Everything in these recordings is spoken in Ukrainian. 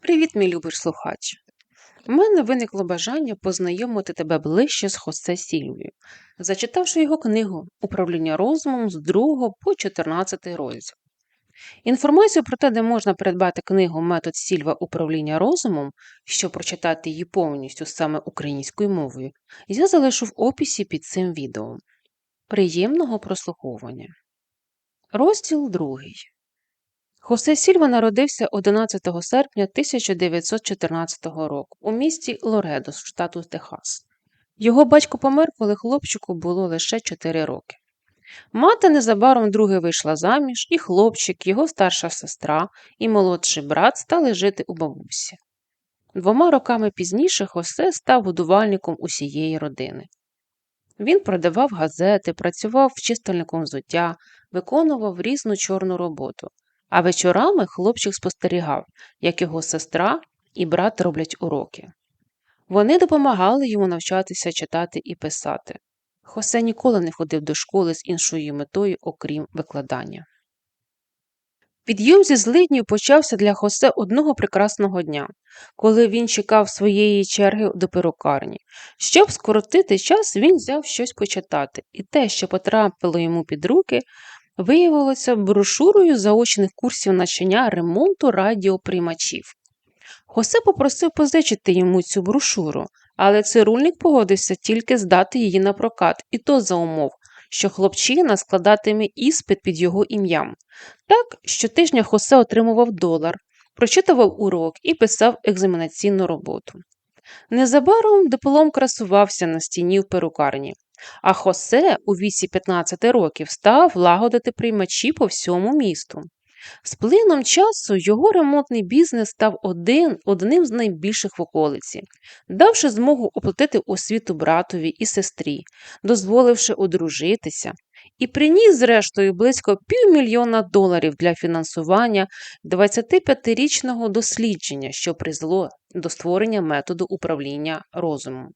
Привіт, мій любий слухач! У мене виникло бажання познайомити тебе ближче з Хосе Сільвією, зачитавши його книгу Управління розумом з 2 по 14 розділ. Інформацію про те, де можна придбати книгу Метод Сільва управління розумом, щоб прочитати її повністю саме українською мовою, я залишу в описі під цим відео. Приємного прослуховування. Розділ 2. Хосе Сільва народився 11 серпня 1914 року у місті Лоредо, штату Техас. Його батько помер, коли хлопчику було лише 4 роки. Мати незабаром друге вийшла заміж, і хлопчик, його старша сестра і молодший брат стали жити у бабусі. Двома роками пізніше Хосе став годувальником усієї родини. Він продавав газети, працював вчистильником взуття, виконував різну чорну роботу. А вечорами хлопчик спостерігав, як його сестра і брат роблять уроки. Вони допомагали йому навчатися читати і писати. Хосе ніколи не ходив до школи з іншою метою, окрім викладання. Підйом зі злиднів почався для Хосе одного прекрасного дня, коли він чекав своєї черги до перукарні. Щоб скоротити час, він взяв щось почитати, і те, що потрапило йому під руки, виявилося брошурою заочних курсів навчання ремонту радіоприймачів. Хосе попросив позичити йому цю брошуру, але цирульник погодився тільки здати її на прокат, і то за умов, що хлопчина складатиме іспит під його ім'ям. Так, щотижня Хосе отримував долар, прочитував урок і писав екзаменаційну роботу. Незабаром диплом красувався на стіні в перукарні, а Хосе у віці 15 років став лагодити приймачі по всьому місту. З плином часу його ремонтний бізнес став один, одним з найбільших в околиці, давши змогу оплатити освіту братові і сестрі, дозволивши одружитися, і приніс, зрештою, близько півмільйона доларів для фінансування 25-річного дослідження, що призвело до створення методу управління розумом.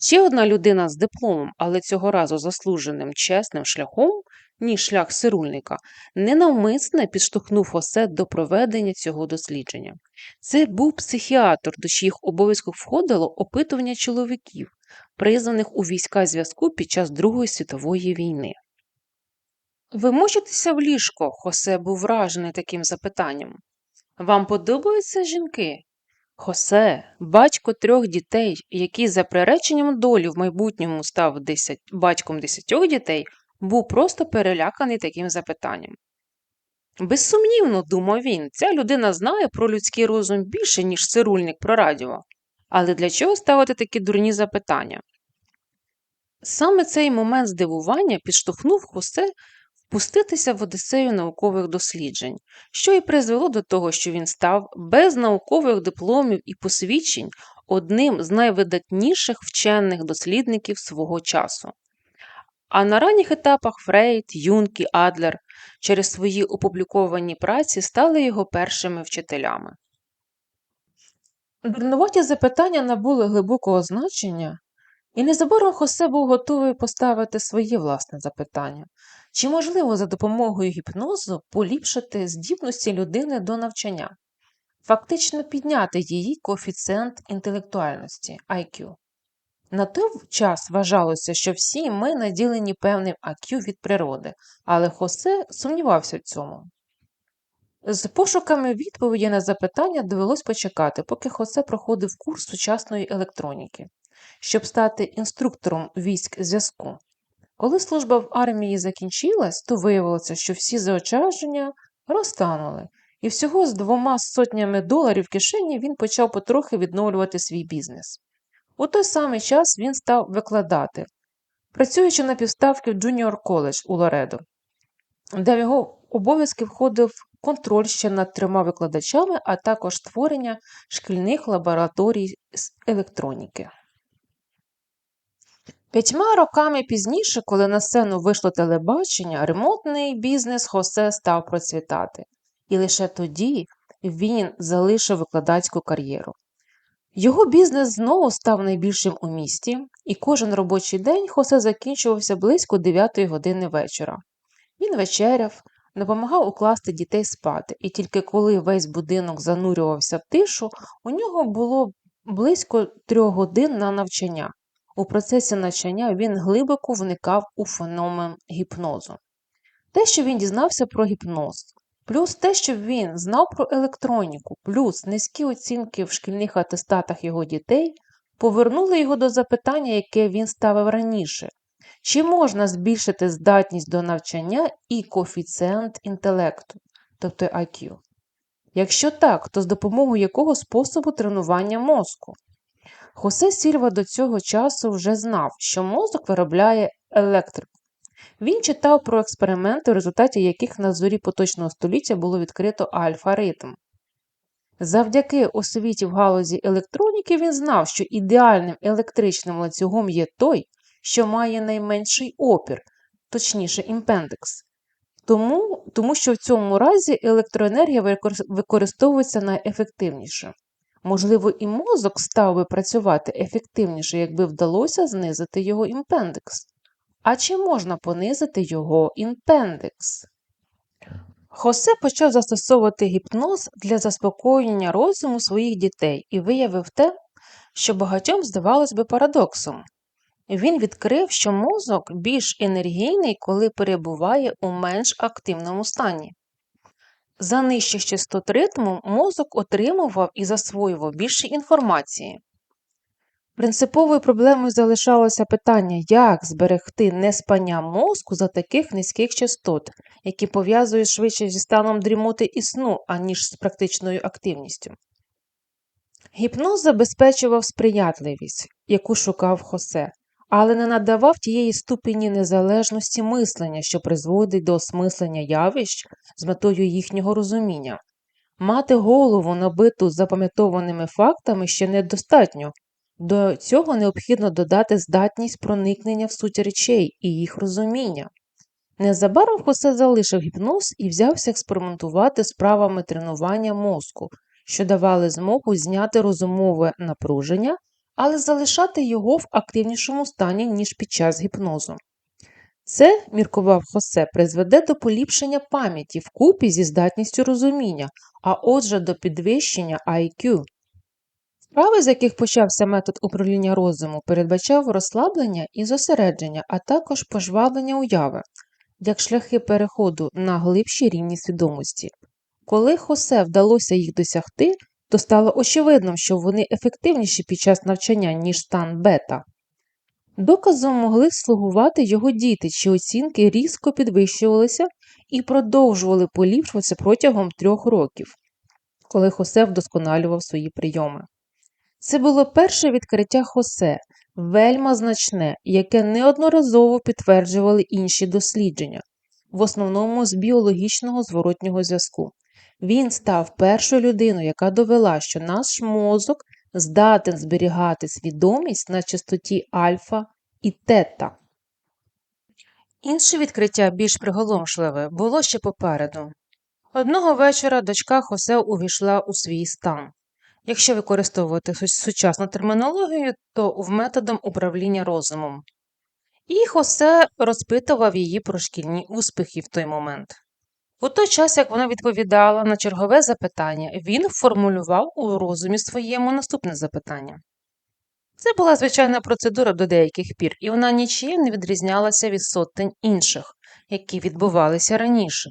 Ще одна людина з дипломом, але цього разу заслуженим чесним шляхом, ніж шлях сирульника, ненавмисне підштовхнув Хосе до проведення цього дослідження. Це був психіатр, до чиїх обов'язків входило опитування чоловіків, призваних у війська зв'язку під час Другої світової війни. Ви мочитеся в ліжко, Хосе був вражений таким запитанням. Вам подобаються жінки? Хосе, батько трьох дітей, який за приреченням долі в майбутньому став десять, батьком десятьох дітей, був просто переляканий таким запитанням. Безсумнівно, думав він, ця людина знає про людський розум більше, ніж цирульник про радіо. Але для чого ставити такі дурні запитання? Саме цей момент здивування підштовхнув Хосе впуститися в Одесею наукових досліджень, що і призвело до того, що він став без наукових дипломів і посвідчень одним з найвидатніших вчених дослідників свого часу. А на ранніх етапах Фрейд, Юнг і Адлер через свої опубліковані праці стали його першими вчителями. Дурнуваті запитання набули глибокого значення, і незабаром Хосе був готовий поставити своє власне запитання чи можливо за допомогою гіпнозу поліпшити здібності людини до навчання, фактично підняти її коефіцієнт інтелектуальності IQ. На той час вважалося, що всі ми наділені певним IQ від природи, але Хосе сумнівався в цьому. З пошуками відповіді на запитання довелось почекати, поки Хосе проходив курс сучасної електроніки, щоб стати інструктором військ зв'язку. Коли служба в армії закінчилась, то виявилося, що всі заощадження розтанули, і всього з двома сотнями доларів в кишені він почав потрохи відновлювати свій бізнес. У той самий час він став викладати, працюючи на півставки в Junior College у Лоредо, де в його обов'язки входив контроль ще над трьома викладачами, а також створення шкільних лабораторій з електроніки. П'ятьма роками пізніше, коли на сцену вийшло телебачення, ремонтний бізнес Хосе став процвітати, і лише тоді він залишив викладацьку кар'єру. Його бізнес знову став найбільшим у місті, і кожен робочий день Хосе закінчувався близько 9 години вечора. Він вечеряв, допомагав укласти дітей спати, і тільки коли весь будинок занурювався в тишу, у нього було близько трьох годин на навчання. У процесі навчання він глибоко вникав у феномен гіпнозу. Те, що він дізнався про гіпноз, плюс те, що він знав про електроніку, плюс низькі оцінки в шкільних атестатах його дітей, повернули його до запитання, яке він ставив раніше. Чи можна збільшити здатність до навчання і коефіцієнт інтелекту, тобто IQ? Якщо так, то з допомогою якого способу тренування мозку? Хосе Сільва до цього часу вже знав, що мозок виробляє електрику. Він читав про експерименти, в результаті яких на зорі поточного століття було відкрито альфа-ритм. Завдяки освіті в галузі електроніки він знав, що ідеальним електричним ланцюгом є той, що має найменший опір, точніше імпендекс. Тому, тому що в цьому разі електроенергія використовується найефективніше. Можливо, і мозок став би працювати ефективніше, якби вдалося знизити його імпендекс. А чи можна понизити його імпендекс? Хосе почав застосовувати гіпноз для заспокоєння розуму своїх дітей і виявив те, що багатьом здавалось би парадоксом. Він відкрив, що мозок більш енергійний, коли перебуває у менш активному стані. За нижчих частот ритму мозок отримував і засвоював більше інформації. Принциповою проблемою залишалося питання, як зберегти неспання мозку за таких низьких частот, які пов'язують швидше зі станом дрімоти і сну, аніж з практичною активністю. Гіпноз забезпечував сприятливість, яку шукав Хосе, але не надавав тієї ступені незалежності мислення, що призводить до осмислення явищ з метою їхнього розуміння. Мати голову, набиту запам'ятованими фактами, ще недостатньо. До цього необхідно додати здатність проникнення в суть речей і їх розуміння. Незабаром Хосе залишив гіпноз і взявся експериментувати з правами тренування мозку, що давали змогу зняти розумове напруження але залишати його в активнішому стані, ніж під час гіпнозу. Це, міркував Хосе, призведе до поліпшення пам'яті вкупі зі здатністю розуміння, а отже, до підвищення IQ. Вправи, з яких почався метод управління розуму, передбачав розслаблення і зосередження, а також пожвавлення уяви, як шляхи переходу на глибші рівні свідомості. Коли Хосе вдалося їх досягти, то стало очевидним, що вони ефективніші під час навчання, ніж стан бета. Доказом могли слугувати його діти, чиї оцінки різко підвищувалися і продовжували поліпшуватися протягом трьох років, коли Хосе вдосконалював свої прийоми. Це було перше відкриття Хосе, вельма значне, яке неодноразово підтверджували інші дослідження, в основному з біологічного зворотнього зв'язку. Він став першою людиною, яка довела, що наш мозок здатен зберігати свідомість на частоті альфа і тета. Інше відкриття більш приголомшливе було ще попереду. Одного вечора дочка Хосе увійшла у свій стан. Якщо використовувати сучасну термінологію, то в методом управління розумом. І Хосе розпитував її про шкільні успіхи в той момент. У той час, як вона відповідала на чергове запитання, він формулював у розумі своєму наступне запитання. Це була звичайна процедура до деяких пір, і вона нічим не відрізнялася від сотень інших, які відбувалися раніше.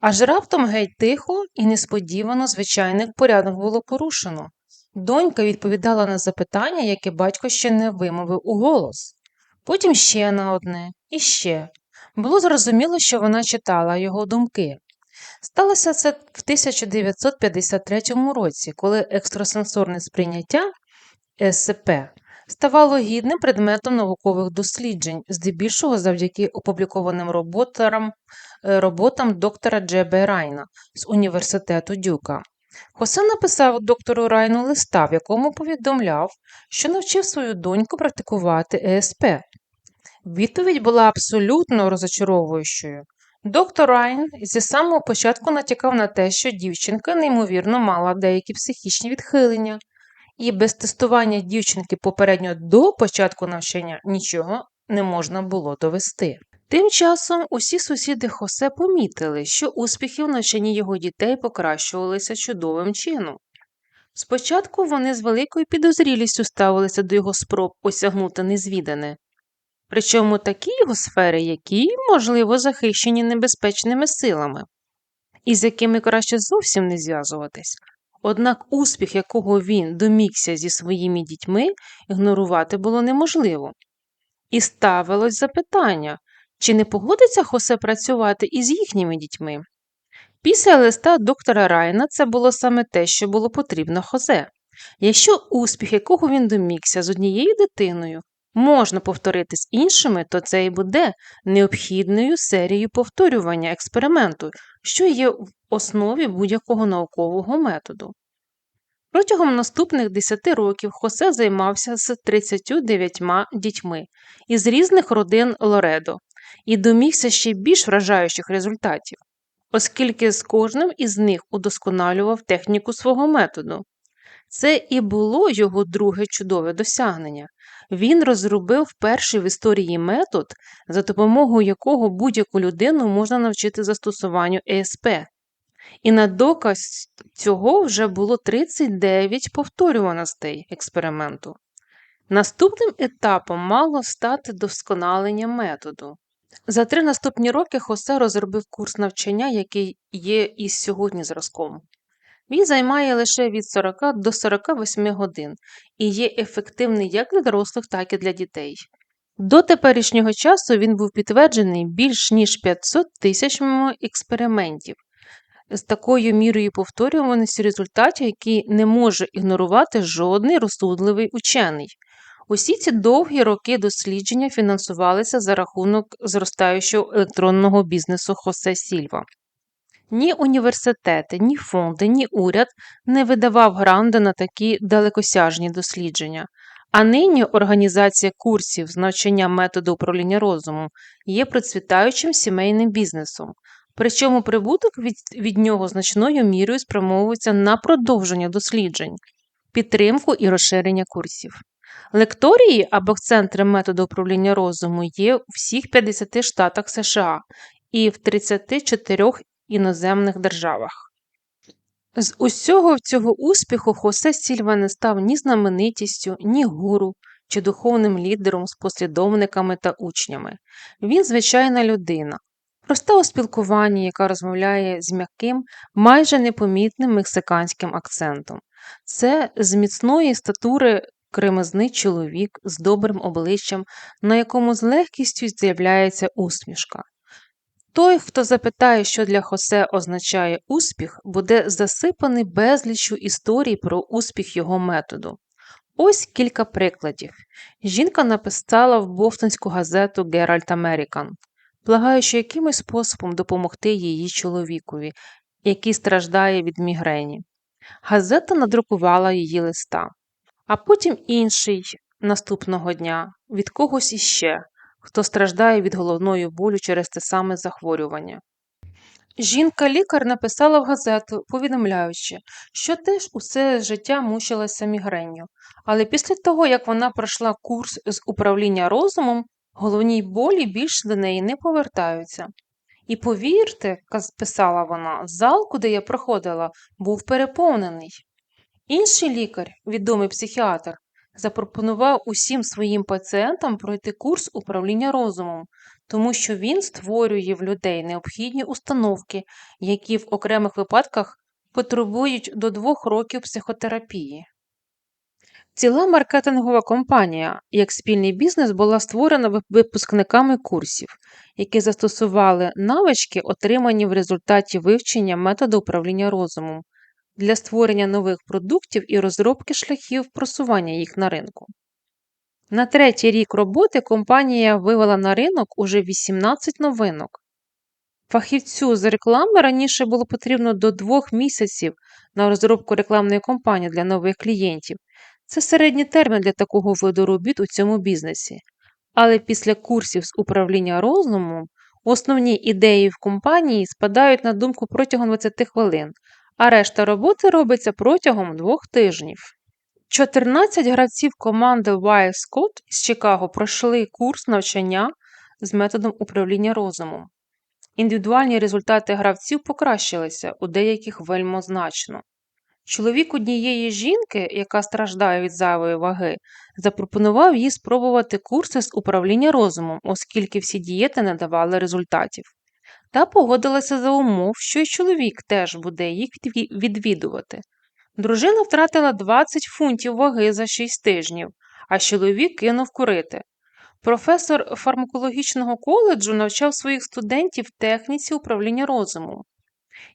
Аж раптом геть тихо і несподівано звичайний порядок було порушено. Донька відповідала на запитання, яке батько ще не вимовив у голос. Потім ще на одне і ще. Було зрозуміло, що вона читала його думки. Сталося це в 1953 році, році,коли екстрасенсорне сприйняття СП ставало гідним предметом наукових досліджень, здебільшого завдяки опублікованим роботам, е, роботам доктора Джебе Райна з університету Дюка. Хосе написав доктору Райну листа, в якому повідомляв, що навчив свою доньку практикувати ЕСП. Відповідь була абсолютно розочаровуючою. Доктор Райн зі самого початку натякав на те, що дівчинка неймовірно мала деякі психічні відхилення, і без тестування дівчинки попередньо до початку навчання нічого не можна було довести. Тим часом усі сусіди Хосе помітили, що успіхи в навчанні його дітей покращувалися чудовим чином. Спочатку вони з великою підозрілістю ставилися до його спроб осягнути незвідане, причому такі його сфери, які, можливо, захищені небезпечними силами, і з якими краще зовсім не зв'язуватись. Однак успіх, якого він домігся зі своїми дітьми, ігнорувати було неможливо. І ставилось запитання, чи не погодиться Хосе працювати із їхніми дітьми. Після листа доктора Райна це було саме те, що було потрібно Хозе. Якщо успіх, якого він домігся з однією дитиною, можна повторити з іншими, то це і буде необхідною серією повторювання експерименту, що є в основі будь-якого наукового методу. Протягом наступних 10 років Хосе займався з 39 дітьми із різних родин Лоредо і домігся ще більш вражаючих результатів, оскільки з кожним із них удосконалював техніку свого методу. Це і було його друге чудове досягнення. Він розробив перший в історії метод, за допомогою якого будь-яку людину можна навчити застосуванню ЕСП. І на доказ цього вже було 39 повторюваностей експерименту. Наступним етапом мало стати досконалення методу. За три наступні роки Хосе розробив курс навчання, який є і сьогодні зразком. Він займає лише від 40 до 48 годин і є ефективний як для дорослих, так і для дітей. До теперішнього часу він був підтверджений більш ніж 500 тисячами експериментів з такою мірою повторюваності результатів, які не може ігнорувати жодний розсудливий учений. Усі ці довгі роки дослідження фінансувалися за рахунок зростаючого електронного бізнесу Хосе Сільва. Ні університети, ні фонди, ні уряд не видавав гранди на такі далекосяжні дослідження. А нині організація курсів з навчання методу управління розумом є процвітаючим сімейним бізнесом, причому прибуток від, від нього значною мірою спрямовується на продовження досліджень, підтримку і розширення курсів. Лекторії або центри методу управління розуму є у всіх 50 штатах США і в 34 іноземних державах. З усього цього успіху Хосе Сільва не став ні знаменитістю, ні гуру чи духовним лідером з послідовниками та учнями. Він звичайна людина, проста у спілкуванні, яка розмовляє з м'яким, майже непомітним мексиканським акцентом. Це з міцної статури кремезний чоловік з добрим обличчям, на якому з легкістю з'являється усмішка. Той, хто запитає, що для Хосе означає успіх, буде засипаний безліччю історій про успіх його методу. Ось кілька прикладів. Жінка написала в бостонську газету Геральт Американ, благаючи якимось способом допомогти її чоловікові, який страждає від мігрені. Газета надрукувала її листа, а потім інший наступного дня від когось іще хто страждає від головної болю через те саме захворювання. Жінка-лікар написала в газету, повідомляючи, що теж усе життя мучилася мігренню, але після того, як вона пройшла курс з управління розумом, головні болі більше до неї не повертаються. І повірте, писала вона, зал, куди я проходила, був переповнений. Інший лікар, відомий психіатр, запропонував усім своїм пацієнтам пройти курс управління розумом, тому що він створює в людей необхідні установки, які в окремих випадках потребують до двох років психотерапії. Ціла маркетингова компанія як спільний бізнес була створена випускниками курсів, які застосували навички, отримані в результаті вивчення методу управління розумом, для створення нових продуктів і розробки шляхів просування їх на ринку. На третій рік роботи компанія вивела на ринок уже 18 новинок. Фахівцю з реклами раніше було потрібно до двох місяців на розробку рекламної кампанії для нових клієнтів. Це середній термін для такого виду робіт у цьому бізнесі. Але після курсів з управління розумом основні ідеї в компанії спадають на думку протягом 20 хвилин, а решта роботи робиться протягом двох тижнів. 14 гравців команди Wild Scott з Чикаго пройшли курс навчання з методом управління розумом. Індивідуальні результати гравців покращилися, у деяких вельмо значно. Чоловік однієї жінки, яка страждає від зайвої ваги, запропонував їй спробувати курси з управління розумом, оскільки всі дієти не давали результатів. Та погодилася за умов, що й чоловік теж буде їх відвідувати. Дружина втратила 20 фунтів ваги за 6 тижнів, а чоловік кинув курити. Професор фармакологічного коледжу навчав своїх студентів техніці управління розумом.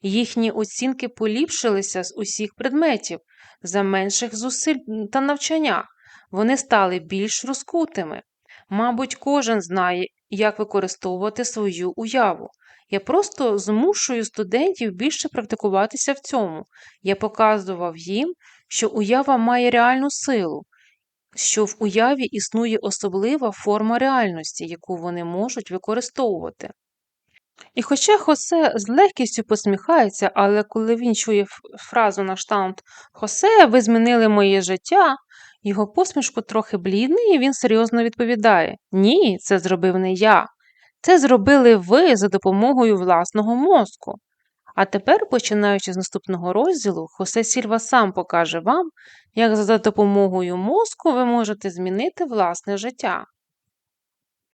Їхні оцінки поліпшилися з усіх предметів за менших зусиль та навчання. Вони стали більш розкутими. Мабуть, кожен знає, як використовувати свою уяву. Я просто змушую студентів більше практикуватися в цьому. Я показував їм, що уява має реальну силу, що в уяві існує особлива форма реальності, яку вони можуть використовувати. І хоча Хосе з легкістю посміхається, але коли він чує фразу на штамп Хосе, ви змінили моє життя, його посмішку трохи блідний, і він серйозно відповідає: Ні, це зробив не я. Це зробили ви за допомогою власного мозку. А тепер, починаючи з наступного розділу, Хосе Сільва сам покаже вам, як за допомогою мозку ви можете змінити власне життя.